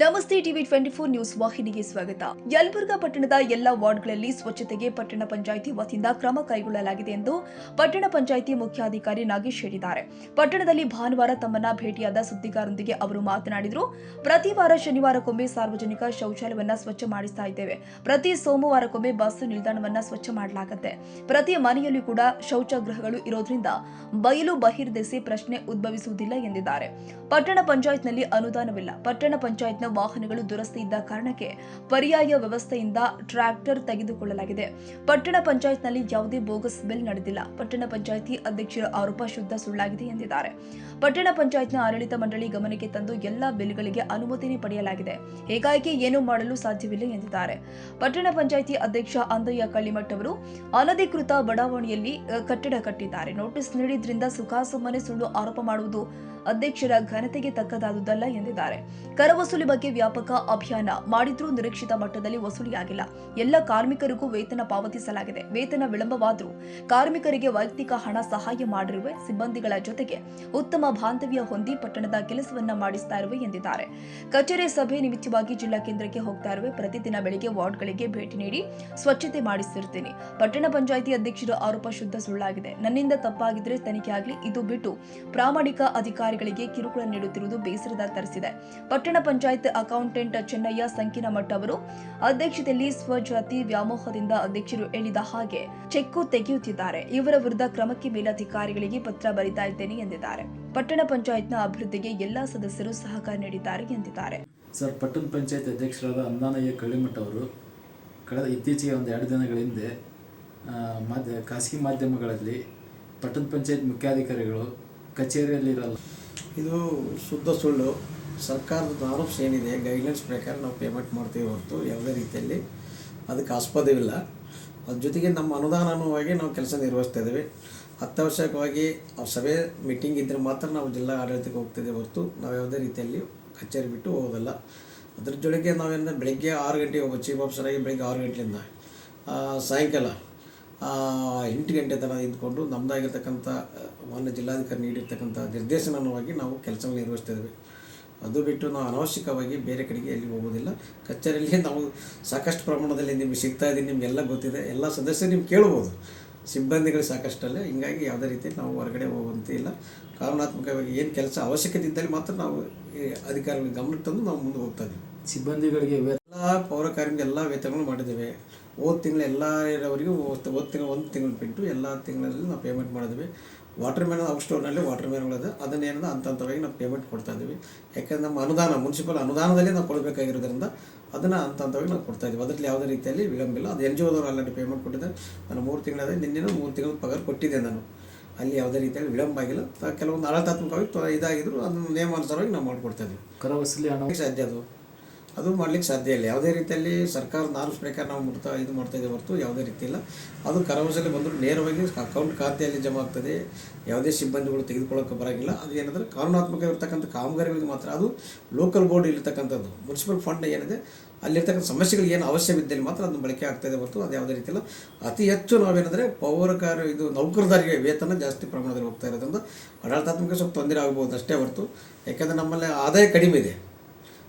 ನಮಸ್ತೆ TV twenty four news ವಾಹಿನಿಗೆ ಸ್ವಾಗತ. ಯಲಬುರ್ಗಾ ಪಟ್ಟಣದ ಎಲ್ಲ ವಾರ್ಡ್ಗಳಲ್ಲಿ ಸ್ವಚ್ಛತೆಗೆ ಪಟ್ಟಣ ಪಂಚಾಯಿತಿ ವತಿಯಿಂದ ಕ್ರಮ ಕೈಗೊಳ್ಳಲಾಗಿದೆ ಎಂದು ಪಟ್ಟಣ ಪಂಚಾಯಿತಿ ಮುಖ್ಯಾಧಿಕಾರಿ ನಾಗೇಶ್ ಹೇಳಿದ್ದಾರೆ. ಪಟ್ಟಣದಲ್ಲಿ ಭಾನುವಾರ ತಮ್ಮನ್ನ ಭೇಟಿಯಾದ ಸುದ್ದಿಗಾರರೊಂದಿಗೆ ಅವರು ಮಾತನಾಡಿದರು. ಪ್ರತಿ ವಾರ ಶನಿವಾರಕ್ಕೊಮ್ಮೆ ಸಾರ್ವಜನಿಕ ಶೌಚಾಲಯವನ್ನ ಸ್ವಚ್ಛ ಮಾಡಿಸ್ತಾ ಇದ್ದೇವೆ. ಪ್ರತಿ ಸೋಮವಾರಕ್ಕೊಮ್ಮೆ ಬಸ್ ನಿಲ್ದಾಣವನ್ನ ಸ್ವಚ್ಛ ಮಾಡಲಾಗುತ್ತೆ. ಪ್ರತಿ ಮನೆಯಲ್ಲೂ ಕೂಡ ಶೌಚಗೃಹಗಳು ಇರೋದ್ರಿಂದ ಬಯಲು ಬಹಿರ್ದೆಸೆ ಪ್ರಶ್ನೆ ಉದ್ಭವಿಸುವುದಿಲ್ಲ ಎಂದಿದ್ದಾರೆ. ಪಟ್ಟಣ ಪಂಚಾಯತ್ನಲ್ಲಿ ಅನುದಾನವಿಲ್ಲ. ಪಟ್ಟಣ ಪಂಚಾಯತ್ನ ವಾಹನಗಳು ದುರಸ್ತಿ ಇದ್ದ ಕಾರಣಕ್ಕೆ ಪರ್ಯಾಯ ವ್ಯವಸ್ಥೆಯಿಂದ ಟ್ರ್ಯಾಕ್ಟರ್ ತೆಗೆದುಕೊಳ್ಳಲಾಗಿದೆ. ಪಟ್ಟಣ ಪಂಚಾಯತ್ನಲ್ಲಿ ಯಾವುದೇ ಬೋಗಸ್ ಬಿಲ್ ನಡೆದಿಲ್ಲ. ಪಟ್ಟಣ ಪಂಚಾಯಿತಿ ಅಧ್ಯಕ್ಷರ ಆರೋಪ ಶುದ್ಧ ಸುಳ್ಳಾಗಿದೆ ಎಂದಿದ್ದಾರೆ. ಪಟ್ಟಣ ಪಂಚಾಯತ್ನ ಆಡಳಿತ ಮಂಡಳಿ ಗಮನಕ್ಕೆ ತಂದು ಎಲ್ಲಾ ಬಿಲ್ಗಳಿಗೆ ಅನುಮೋದನೆ ಪಡೆಯಲಾಗಿದೆ. ಹೀಗಾಗಿ ಏನು ಮಾಡಲು ಸಾಧ್ಯವಿಲ್ಲ ಎಂದಿದ್ದಾರೆ. ಪಟ್ಟಣ ಪಂಚಾಯಿತಿ ಅಧ್ಯಕ್ಷ ಅಂದಯ್ಯ ಕಳ್ಳಿಮಠ್ ಅವರು ಅನಧಿಕೃತ ಬಡಾವಣೆಯಲ್ಲಿ ಕಟ್ಟಡ ಕಟ್ಟಿದ್ದಾರೆ. ನೋಟಿಸ್ ನೀಡಿದ್ರಿಂದ ಸುಖಾಸುಮ್ಮನೆ ಸುಳ್ಳು ಆರೋಪ ಮಾಡುವುದು ಅಧ್ಯಕ್ಷರ ಘನತೆಗೆ ತಕ್ಕದಾದುದಲ್ಲ ಎಂದಿದ್ದಾರೆ. ಕರ ವಸೂಲಿ ಬಗ್ಗೆ ವ್ಯಾಪಕ ಅಭಿಯಾನ ಮಾಡಿದ್ರೂ ನಿರೀಕ್ಷಿತ ಮಟ್ಟದಲ್ಲಿ ವಸೂಲಿಯಾಗಿಲ್ಲ. ಎಲ್ಲ ಕಾರ್ಮಿಕರಿಗೂ ವೇತನ ಪಾವತಿಸಲಾಗಿದೆ. ವೇತನ ವಿಳಂಬವಾದರೂ ಕಾರ್ಮಿಕರಿಗೆ ವೈಯಕ್ತಿಕ ಹಣ ಸಹಾಯ ಮಾಡಿರುವ ಸಿಬ್ಬಂದಿಗಳ ಜೊತೆಗೆ ಉತ್ತಮ ಬಾಂಧವ್ಯ ಹೊಂದಿ ಪಟ್ಟಣದ ಕೆಲಸವನ್ನ ಮಾಡಿಸ್ತಾ ಇರುವೆ ಎಂದಿದ್ದಾರೆ. ಕಚೇರಿ ಸಭೆ ನಿಮಿತ್ತವಾಗಿ ಜಿಲ್ಲಾ ಕೇಂದ್ರಕ್ಕೆ ಹೋಗ್ತಾ ಇರುವೆ. ಪ್ರತಿದಿನ ಬೆಳಿಗ್ಗೆ ವಾರ್ಡ್ಗಳಿಗೆ ಭೇಟಿ ನೀಡಿ ಸ್ವಚ್ಛತೆ ಮಾಡಿಸಿರ್ತೀನಿ. ಪಟ್ಟಣ ಪಂಚಾಯಿತಿ ಅಧ್ಯಕ್ಷರ ಆರೋಪ ಶುದ್ಧ ಸುಳ್ಳಾಗಿದೆ. ನನ್ನಿಂದ ತಪ್ಪಾಗಿದ್ರೆ ತನಿಖೆ ಆಗಲಿ, ಇದು ಬಿಟ್ಟು ಪ್ರಾಮಾಣಿಕ ಅಧಿಕಾರಿಗಳಿಗೆ ಕಿರುಕುಳ ನೀಡುತ್ತಿರುವುದು ಬೇಸರದ ತರಿಸಿದೆ. ಪಟ್ಟಣ ಪಂಚಾಯತ್ ಅಕೌಂಟೆಂಟ್ ಚೆನ್ನಯ್ಯ ಸಂಕಿನಮಠ ಅವರು ಅಧ್ಯಕ್ಷತೆಯಲ್ಲಿ ಸ್ವಜಾತಿ ವ್ಯಾಮೋಹದಿಂದ ಅಧ್ಯಕ್ಷರು ಹೇಳಿದ ಹಾಗೆ ಚೆಕ್ಕು ತೆಗೆಯುತ್ತಿದ್ದಾರೆ. ಇವರ ವಿರುದ್ಧ ಕ್ರಮಕ್ಕೆ ಮೇಲಧಿಕಾರಿಗಳಿಗೆ ಪತ್ರ ಬರಿತಾ ಇದ್ದೇನೆ ಎಂದಿದ್ದಾರೆ. ಪಟ್ಟಣ ಪಂಚಾಯತ್ನ ಅಭಿವೃದ್ಧಿಗೆ ಎಲ್ಲಾ ಸದಸ್ಯರು ಸಹಕಾರ ನೀಡಿದ್ದಾರೆ ಎಂದಿದ್ದಾರೆ. ಸರ್ ಪಟ್ಟಣ ಪಂಚಾಯತ್ ಅಧ್ಯಕ್ಷರಾದ ಅಂದಾನಯ್ಯ ಕಳ್ಳಿಮಠ ಅವರು ಕಳೆದ ಇತ್ತೀಚೆಗೆ ಒಂದು ಎರಡು ದಿನಗಳ ಹಿಂದೆ ಮಾಧ್ಯ ಖಾಸಗಿ ಮಾಧ್ಯಮಗಳಲ್ಲಿ ಪಟ್ಟಣ ಪಂಚಾಯತ್ ಮುಖ್ಯಾಧಿಕಾರಿಗಳು ಕಚೇರಿಯಲ್ಲಿರಲ್ಲ. ಇದು ಶುದ್ಧ ಸುಳ್ಳು. ಸರ್ಕಾರದ ಆರೋಪ ಏನಿದೆ ಗೈಡ್ಲೈನ್ಸ್ ಪ್ರಕಾರ ನಾವು ಪೇಮೆಂಟ್ ಮಾಡ್ತೀವಿ ಹೊರತು ಯಾವುದೇ ರೀತಿಯಲ್ಲಿ ಅದಕ್ಕೆ ಆಸ್ಪದವಿಲ್ಲ. ಅದ್ರ ಜೊತೆಗೆ ನಮ್ಮ ಅನುದಾನವಾಗಿ ನಾವು ಕೆಲಸ ನಿರ್ವಹಿಸ್ತಾ ಇದ್ದೀವಿ. ಅತ್ಯವಶ್ಯಕವಾಗಿ ಸಭೆ ಮೀಟಿಂಗ್ ಇದ್ದರೆ ಮಾತ್ರ ನಾವು ಜಿಲ್ಲಾ ಆಡಳಿತಕ್ಕೆ ಹೋಗ್ತಿದ್ದೆ ಹೊರತು ನಾವು ಯಾವುದೇ ರೀತಿಯಲ್ಲಿ ಕಚೇರಿ ಬಿಟ್ಟು ಹೋಗೋದಲ್ಲ. ಅದ್ರ ಜೊತೆಗೆ ನಾವೇನು ಬೆಳಗ್ಗೆ ಆರು ಗಂಟೆಗೆ ಹೋಗೋ ಚೀಫ್ ಆಫೀಸರಾಗಿ ಬೆಳಗ್ಗೆ ಆರು ಗಂಟೆಯಿಂದ ಸಾಯಂಕಾಲ ಎಂಟು ಗಂಟೆ ತನಕ ಇದ್ಕೊಂಡು ನಮ್ಮದಾಗಿರ್ತಕ್ಕಂಥ ಮಾನ್ಯ ಜಿಲ್ಲಾಧಿಕಾರಿ ನೀಡಿರ್ತಕ್ಕಂಥ ನಿರ್ದೇಶನವಾಗಿ ನಾವು ಕೆಲಸ ನಿರ್ವಹಿಸ್ತಾ ಅದು ಬಿಟ್ಟು ನಾವು ಅನವಶ್ಯಕವಾಗಿ ಬೇರೆ ಕಡೆಗೆ ಎಲ್ಲಿ ಹೋಗೋದಿಲ್ಲ. ಕಚೇರಿಯಲ್ಲಿ ನಾವು ಸಾಕಷ್ಟು ಪ್ರಮಾಣದಲ್ಲಿ ನಿಮ್ಗೆ ಸಿಗ್ತಾ ಇದ್ದೀನಿ, ನಿಮಗೆಲ್ಲ ಗೊತ್ತಿದೆ. ಎಲ್ಲ ಸದಸ್ಯರು ನಿಮ್ಗೆ ಕೇಳ್ಬೋದು. ಸಿಬ್ಬಂದಿಗಳು ಸಾಕಷ್ಟಲ್ಲೇ. ಹಿಂಗಾಗಿ ಯಾವುದೇ ರೀತಿ ನಾವು ಹೊರಗಡೆ ಹೋಗುವಂತೆ ಇಲ್ಲ. ಕಾನೂನಾತ್ಮಕವಾಗಿ ಏನು ಕೆಲಸ ಅವಶ್ಯಕತೆ ಇದ್ದಲ್ಲಿ ಮಾತ್ರ ನಾವು ಈ ಅಧಿಕಾರಿಗಳ ಗಮನಕ್ಕೆ ತಂದು ನಾವು ಮುಂದೆ ಹೋಗ್ತಾ ಇದ್ದೀವಿ. ಸಿಬ್ಬಂದಿಗಳಿಗೆ ಎಲ್ಲ ಪೌರ ಕಾರ್ಮಿಕ ಎಲ್ಲ ವೇತನಗಳು ಮಾಡಿದ್ದೇವೆ. ಹೋದ ತಿಂಗಳು ಎಲ್ಲರಿಗೂ ಹೋದ ತಿಂಗಳು ಒಂದು ತಿಂಗಳು ಬಿಟ್ಟು ಎಲ್ಲ ತಿಂಗಳಲ್ಲಿ ನಾವು ಪೇಮೆಂಟ್ ಮಾಡಿದ್ವಿ ವಾಟರ್ ಮ್ಯಾನ್ ಔಟ್ ಸ್ಟೋರ್ನಲ್ಲಿ ವಾಟರ್ ಮ್ಯಾನ್ಗಳಿದೆ ಅದನ್ನೇನದ ಹಂತ ಹಂತವಾಗಿ ನಾವು ಪೇಮೆಂಟ್ ಕೊಡ್ತಾ ಇದ್ದೀವಿ ಯಾಕಂದ್ರೆ ನಮ್ಮ ಅನುದಾನ ಮುನ್ಸಿಪಲ್ ಅನುದಾನದಲ್ಲಿ ನಾವು ಕೊಡಬೇಕಾಗಿರೋದ್ರಿಂದ ಅದನ್ನು ಹಂತ ಹಂತವಾಗಿ ನಾವು ಕೊಡ್ತಾ ಇದ್ದೀವಿ ಅದರಲ್ಲಿ ಯಾವುದೇ ರೀತಿಯಲ್ಲಿ ವಿಳಂಬಿಲ್ಲ ಅದು ಎನ್ ಜಿ ಓದವರು ಆಲ್ರೆಡಿ ಪೇಮೆಂಟ್ ಕೊಟ್ಟಿದ್ದೆ ನಾನು ಮೂರು ತಿಂಗಳಾದ ನಿನ್ನೆ ಮೂರು ತಿಂಗಳ ಪಗಾರ ಕೊಟ್ಟಿದ್ದೆ ನಾನು ಅಲ್ಲಿ ಯಾವುದೇ ರೀತಿಯಲ್ಲಿ ವಿಳಂಬ ಆಗಿಲ್ಲ ಕೆಲವೊಂದು ಆಡಳಿತಾತ್ಮಕವಾಗಿ ಇದಾಗಿದ್ರು ಅದನ್ನು ನಿಯಮಾನುಸಾರವಾಗಿ ನಾವು ಮಾಡಿಕೊಡ್ತಾ ಇದ್ದೀವಿ ಕರ ವಸೂಲಿ ಹಣ ಸಾಧ್ಯ ಅದು ಅದು ಮಾಡ್ಲಿಕ್ಕೆ ಸಾಧ್ಯ ಇಲ್ಲ. ಯಾವುದೇ ರೀತಿಯಲ್ಲಿ ಸರ್ಕಾರ ನಾರ್ಮ್ಸ್ ಪ್ರಕಾರ ನಾವು ಮುಟ್ತಾ ಇದು ಮಾಡ್ತಾ ಇದ್ದೀವಿ ಹೊರತು ಯಾವುದೇ ರೀತಿ ಇಲ್ಲ. ಅದು ಕರವಸಲ್ಲಿ ಬಂದರೂ ನೇರವಾಗಿ ಅಕೌಂಟ್ ಖಾತೆಯಲ್ಲಿ ಜಮಾ ಆಗ್ತದೆ. ಯಾವುದೇ ಸಿಬ್ಬಂದಿಗಳು ತೆಗೆದುಕೊಳ್ಳೋಕೆ ಬರೋಂಗಿಲ್ಲ. ಅದು ಏನಂದರೆ ಕಾನೂನಾತ್ಮಕವಾಗಿರ್ತಕ್ಕಂಥ ಕಾಮಗಾರಿಗಳಿಗೆ ಮಾತ್ರ. ಅದು ಲೋಕಲ್ ಬೋರ್ಡ್ ಇರ್ತಕ್ಕಂಥದ್ದು ಮುನ್ಸಿಪಲ್ ಫಂಡ್ ಏನಿದೆ, ಅಲ್ಲಿರ್ತಕ್ಕಂಥ ಸಮಸ್ಯೆಗಳಿಗೆ ಏನು ಅವಶ್ಯವಿದ್ದಲ್ಲಿ ಮಾತ್ರ ಅದನ್ನು ಬಳಕೆ ಆಗ್ತಾಯಿದೆ ಹೊರತು ಅದು ಯಾವುದೇ ರೀತಿಯಲ್ಲ ಅತಿ ಹೆಚ್ಚು ನಾವೇನಂದರೆ ಪೌರ ಕಾರ್ಯ ಇದು ನೌಕರದಾರಿಗೆ ವೇತನ ಜಾಸ್ತಿ ಪ್ರಮಾಣದಲ್ಲಿ ಹೋಗ್ತಾ ಇರೋದ್ರಿಂದ ಆಡಳಿತಾತ್ಮಕ ಸ್ವಲ್ಪ ತೊಂದರೆ ಆಗ್ಬೋದು ಅಷ್ಟೇ ಹೊರತು. ಯಾಕೆಂದರೆ ನಮ್ಮಲ್ಲಿ ಆದಾಯ ಕಡಿಮೆ ಇದೆ.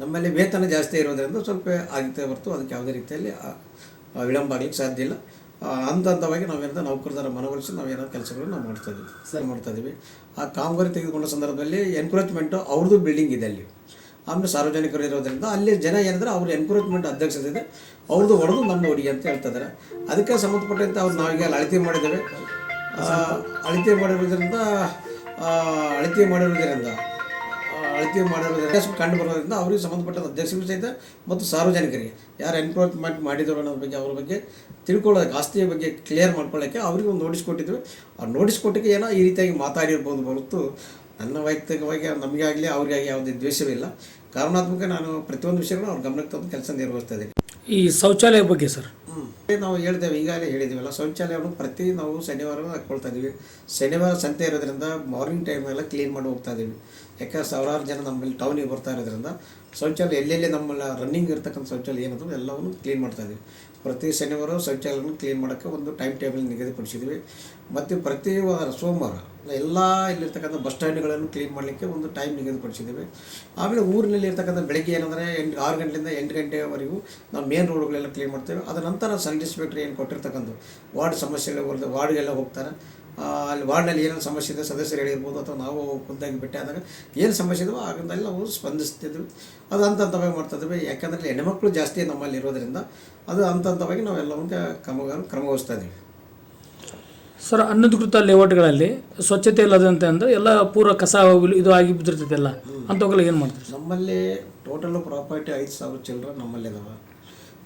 ನಮ್ಮಲ್ಲಿ ವೇತನ ಜಾಸ್ತಿ ಇರೋದರಿಂದ ಸ್ವಲ್ಪ ಆಗುತ್ತೆ ಹೊರತು ಅದಕ್ಕೆ ಯಾವುದೇ ರೀತಿಯಲ್ಲಿ ವಿಳಂಬ ಆಗಲಿಕ್ಕೆ ಸಾಧ್ಯ ಇಲ್ಲ. ಹಂತ ಹಂತವಾಗಿ ನಾವೇನಾದ ನೌಕರದಾರ ಮನವೊಲಿಸಿ ನಾವೇನೋ ಕೆಲಸಗಳನ್ನು ನಾವು ಮಾಡ್ತಾ ಇದ್ದೀವಿ. ಸರಿ. ಮಾಡ್ತಾ ಇದ್ದೀವಿ. ಆ ಕಾಮಗಾರಿ ತೆಗೆದುಕೊಂಡ ಸಂದರ್ಭದಲ್ಲಿ ಎನ್ಕ್ರೋಚ್ಮೆಂಟು ಅವ್ರದ್ದು ಬಿಲ್ಡಿಂಗ್ ಇದೆ ಅಲ್ಲಿ. ಆಮೇಲೆ ಸಾರ್ವಜನಿಕರು ಇರೋದರಿಂದ ಅಲ್ಲಿ ಜನ ಏನಂದ್ರೆ ಅವ್ರ ಎನ್ಕ್ರೋಚ್ಮೆಂಟ್ ಅಧ್ಯಕ್ಷತೆ ಇದೆ ಅವ್ರದ್ದು ಹೊಡೆದು ನಮ್ಮ ಹುಡುಗಿ ಅಂತ ಹೇಳ್ತಾ ಇದ್ದಾರೆ. ಅದಕ್ಕೆ ಸಂಬಂಧಪಟ್ಟಂತೆ ಅವ್ರು ನಾವೀಗ ಅಲ್ಲಿ ಅಳತೆ ಮಾಡಿದ್ದೇವೆ. ಅಳತೆ ಮಾಡಿರೋದ್ರಿಂದ ಅಳತೆ ಮಾಡಿರೋದ್ರಿಂದ ಅಳತೆ ಮಾಡಿರೋದ್ರಿಂದ ಸ್ವಲ್ಪ ಕಂಡು ಬರೋದ್ರಿಂದ ಅವರಿಗೆ ಸಂಬಂಧಪಟ್ಟ ಅಧ್ಯಕ್ಷರು ಸಹಿತ ಮತ್ತು ಸಾರ್ವಜನಿಕರಿಗೆ ಯಾರು ಎನ್ಕ್ರೋಚ್ಮೆಂಟ್ ಮಾಡಿದ್ರು ಅನ್ನೋದ್ರ ಬಗ್ಗೆ, ಅವ್ರ ಬಗ್ಗೆ ತಿಳ್ಕೊಳ್ಳೋದಕ್ಕೆ, ಆಸ್ತಿಯ ಬಗ್ಗೆ ಕ್ಲಿಯರ್ ಮಾಡ್ಕೊಳ್ಳೋಕ್ಕೆ ಅವ್ರಿಗೆ ಒಂದು ನೋಟಿಸ್ ಕೊಟ್ಟಿದ್ವಿ ಆ ನೋಟಿಸ್ ಕೊಟ್ಟಿಗೆ ಏನೋ ಈ ರೀತಿಯಾಗಿ ಮಾತಾಡಿರ್ಬೋದು ಹೊರತು ನನ್ನ ವೈಯಕ್ತಿಕವಾಗಿ ನಮಗೆ ಆಗಲಿ ಅವ್ರಿಗಾಗಿ ಯಾವುದೇ ದ್ವೇಷವಿಲ್ಲ ಕಾರಣಾತ್ಮಕ ನಾನು ಪ್ರತಿಯೊಂದು ವಿಷಯಗಳು ಅವ್ರ ಗಮನಕ್ಕೆ ತಂದು ಕೆಲಸ ನಿರ್ವಹಿಸ್ತಾ ಇದ್ದೀನಿ. ಈ ಶೌಚಾಲಯ ಬಗ್ಗೆ ಸರ್. ನಾವು ಹೇಳ್ತೇವೆ ಈಗಾಗಲೇ ಹೇಳಿದ್ದೀವಲ್ಲ, ಶೌಚಾಲಯವನ್ನು ಪ್ರತಿ ನಾವು ಶನಿವಾರ ಹಾಕ್ಕೊಳ್ತಾ ಇದ್ದೀವಿ. ಶನಿವಾರ ಸಂತೆ ಇರೋದ್ರಿಂದ ಮಾರ್ನಿಂಗ್ ಟೈಮೆಲ್ಲ ಕ್ಲೀನ್ ಮಾಡಿ ಹೋಗ್ತಾ ಇದ್ದೀವಿ. ಯಾಕಂದ್ರೆ ಸಾವಿರಾರು ಜನ ನಮ್ಮಲ್ಲಿ ಟೌನಿಗೆ ಬರ್ತಾ ಇರೋದ್ರಿಂದ ಶೌಚಾಲಯ ಎಲ್ಲೆಲ್ಲಿ ನಮ್ಮಲ್ಲ ರನ್ನಿಂಗ್ ಇರ್ತಕ್ಕಂಥ ಶೌಚಾಲಯ ಏನಂದ್ರೆ ಎಲ್ಲವನ್ನು ಕ್ಲೀನ್ ಮಾಡ್ತಾ ಇದ್ದೀವಿ. ಪ್ರತಿ ಶನಿವಾರ ಶೌಚಾಲಯವನ್ನು ಕ್ಲೀನ್ ಮಾಡೋಕ್ಕೆ ಒಂದು ಟೈಮ್ ಟೇಬಲ್ ನಿಗದಿಪಡಿಸಿದ್ವಿ ಮತ್ತು ಪ್ರತಿ ವಾರ ಸೋಮವಾರ ಎಲ್ಲ ಇಲ್ಲಿರ್ತಕ್ಕಂಥ ಬಸ್ ಸ್ಟ್ಯಾಂಡ್ಗಳನ್ನು ಕ್ಲೀನ್ ಮಾಡಲಿಕ್ಕೆ ಒಂದು ಟೈಮ್ ನಿಗದಿಪಡಿಸಿದ್ದೀವಿ. ಆಮೇಲೆ ಊರಿನಲ್ಲಿ ಇರ್ತಕ್ಕಂಥ ಬೆಳಗ್ಗೆ ಏನಂದರೆ ಎಂಟು, ಆರು ಗಂಟೆಯಿಂದ ಎಂಟು ಗಂಟೆವರೆಗೂ ನಾವು ಮೇನ್ ರೋಡ್ಗಳೆಲ್ಲ ಕ್ಲೀನ್ ಮಾಡ್ತೇವೆ. ಅದರ ನಂತರ ಸಬ್ ಡಿಸ್ಪೆಕ್ಟ್ರಿ ಏನು ಕೊಟ್ಟಿರ್ತಕ್ಕಂಥ ವಾರ್ಡ್ ಸಮಸ್ಯೆಗಳು ವಾರ್ಡ್ಗೆಲ್ಲ ಹೋಗ್ತಾರೆ. ಅಲ್ಲಿ ವಾರ್ಡ್ನಲ್ಲಿ ಏನೇನು ಸಮಸ್ಯೆ ಇದೆ ಸದಸ್ಯರು ಹೇಳಿರ್ಬೋದು ಅಥವಾ ನಾವು ಖುದ್ದಾಗಿ ಭೇಟಿ ಆದಾಗ ಏನು ಸಮಸ್ಯೆ ಇದೆಯೋ ಆಗಂದಲ್ಲಿ ನಾವು ಸ್ಪಂದಿಸ್ತಿದ್ವಿ. ಅದು ಹಂತ ಹಂತವಾಗಿ ಮಾಡ್ತಿದ್ವಿ. ಯಾಕಂದರೆ ಹೆಣ್ಮಕ್ಳು ಜಾಸ್ತಿ ನಮ್ಮಲ್ಲಿ ಇರೋದರಿಂದ ಅದು ಹಂತ ಹಂತವಾಗಿ ಒಂದು ಕ್ರಮ ಕ್ರಮವಹಿಸ್ತಾ ಇದ್ದೀವಿ. ಸರ್ ಅನಧಿಕೃತ ಲೇಔಟ್ಗಳಲ್ಲಿ ಸ್ವಚ್ಛತೆ ಇಲ್ಲದಂತೆ ಅಂದರೆ ಎಲ್ಲ ಪೂರ ಕಸ ಹೋಗಲು ಇದು ಆಗಿ ಬಿದ್ದಿರ್ತೈತೆ ಎಲ್ಲ ಅಂಥವೆಲ್ಲ ಏನು ಮಾಡ್ತೀವಿ ನಮ್ಮಲ್ಲಿ ಟೋಟಲ್ ಪ್ರಾಪರ್ಟಿ ಐದು ಸಾವಿರ ಚಿಲ್ಲರೆ ನಮ್ಮಲ್ಲಿ ಇದಾವೆ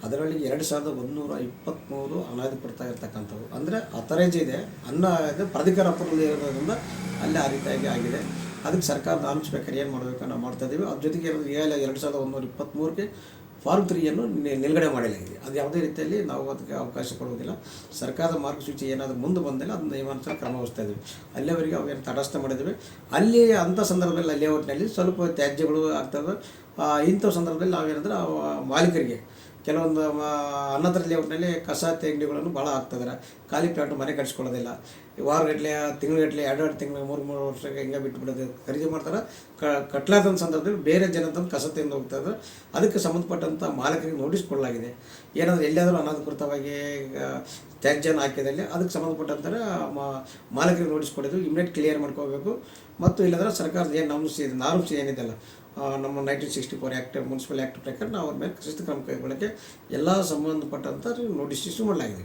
ಅದರಲ್ಲಿ ಎರಡು ಸಾವಿರದ ಒಂದುನೂರ ಇಪ್ಪತ್ತ್ಮೂರು ಪಡ್ತಾ ಇರ್ತಕ್ಕಂಥವು. ಅಂದರೆ ಅಥರೈಜ್ ಇದೆ. ಅನ್ನ ಇದು ಪ್ರಾಧಿಕಾರ ಅಪ್ರೂವಲ್ ಇರೋದ್ರಿಂದ ಅಲ್ಲಿ ಆ ರೀತಿಯಾಗಿ ಆಗಿದೆ. ಅದಕ್ಕೆ ಸರ್ಕಾರದ ಬೇಕಾದ್ರೆ ಏನು ಮಾಡಬೇಕು ನಾವು ಮಾಡ್ತಾ ಇದ್ದೀವಿ ಅದ್ರ ಜೊತೆಗೆ ಈಗಾಗಲೇ ಎರಡು ಸಾವಿರದ ಒಂದುನೂರ ಇಪ್ಪತ್ತ್ಮೂರಕ್ಕೆ ಫಾರ್ಮ್ ತ್ರೀಯನ್ನು ನಿಲುಗಡೆ ಮಾಡಲಾಗಿದೆ. ಅದು ಯಾವುದೇ ರೀತಿಯಲ್ಲಿ ನಾವು ಅದಕ್ಕೆ ಅವಕಾಶ ಕೊಡುವುದಿಲ್ಲ. ಸರ್ಕಾರದ ಮಾರ್ಗಸೂಚಿ ಏನಾದರೂ ಮುಂದೆ ಬಂದಿಲ್ಲ, ಅದನ್ನ ನಿಯಮಾನುಸಾರ ಕ್ರಮ ವಹಿಸ್ತಾ ಇದ್ದೀವಿ ಅಲ್ಲಿವರೆಗೆ ಅವೇನು ತಟಸ್ಥ ಮಾಡಿದ್ದೀವಿ ಅಲ್ಲಿ ಅಂಥ ಸಂದರ್ಭದಲ್ಲಿ ಲೇಔಟ್ನಲ್ಲಿ ಸ್ವಲ್ಪ ತ್ಯಾಜ್ಯಗಳು ಆಗ್ತವೆ. ಇಂಥ ಸಂದರ್ಭದಲ್ಲಿ ನಾವೇನಂದ್ರೆ ಮಾಲೀಕರಿಗೆ ಕೆಲವೊಂದು ಅನ್ನದ್ರ ಲೇಔಟ್ನಲ್ಲಿ ಕಸ ತೆಂಗಡಿಗಳನ್ನು ಭಾಳ ಹಾಕ್ತಿದ್ದಾರೆ ಖಾಲಿ ಪ್ಲಾಟ್ ಮನೆ ಕಟ್ಸ್ಕೊಳ್ಳೋದಿಲ್ಲ. ವಾರಗಟ್ಟಲೆ ತಿಂಗಳಗಟ್ಟಲೆ ಎರಡು ಎರಡು ತಿಂಗಳು, ಮೂರು ಮೂರು ವರ್ಷಕ್ಕೆ ಹಿಂಗೆ ಬಿಟ್ಬಿಡೋದು. ಖರೀದಿ ಮಾಡ್ತಾರೆ, ಕ ಕಟ್ಲಾದ ಸಂದರ್ಭದಲ್ಲಿ ಬೇರೆ ಜನ ತಂದು ಕಸ ತಿಂದು ಇದ್ರು ಅದಕ್ಕೆ ಸಂಬಂಧಪಟ್ಟಂಥ ಮಾಲಕರಿಗೆ ನೋಟಿಸ್ ಕೊಡಲಾಗಿದೆ. ಏನಾದರೂ ಎಲ್ಲಿಯಾದರೂ ಅನಧಿಕೃತವಾಗಿ ತ್ಯಾಜ್ಯನ ಹಾಕಿದಲ್ಲಿ ಅದಕ್ಕೆ ಸಂಬಂಧಪಟ್ಟಂಥ ಮಾಲಕರಿಗೆ ನೋಟಿಸ್ ಕೊಡೋದು ಇಮಿಡಿಯೇಟ್ ಕ್ಲಿಯರ್ ಮಾಡ್ಕೋಬೇಕು. ಮತ್ತು ಇಲ್ಲದ್ರೆ ಸರ್ಕಾರದ ಏನು ನಾಮ್ಸ್, ಇದೆ ನಾರ್ಮ್ಸ್ ಏನಿದೆಲ್ಲ ನಮ್ಮ nineteen sixty four act municipal act ಪ್ರಕಾರ ನಾವು ಅವ್ರ ಮೇಲೆ ಶಿಸ್ತು ಕ್ರಮ ಕೈಗೊಳ್ಳೋಕ್ಕೆ ಎಲ್ಲ ಸಂಬಂಧಪಟ್ಟಂಥ ನೋಟಿಸ್ ಇಶ್ಯೂ ಮಾಡಲಾಗಿದೆ.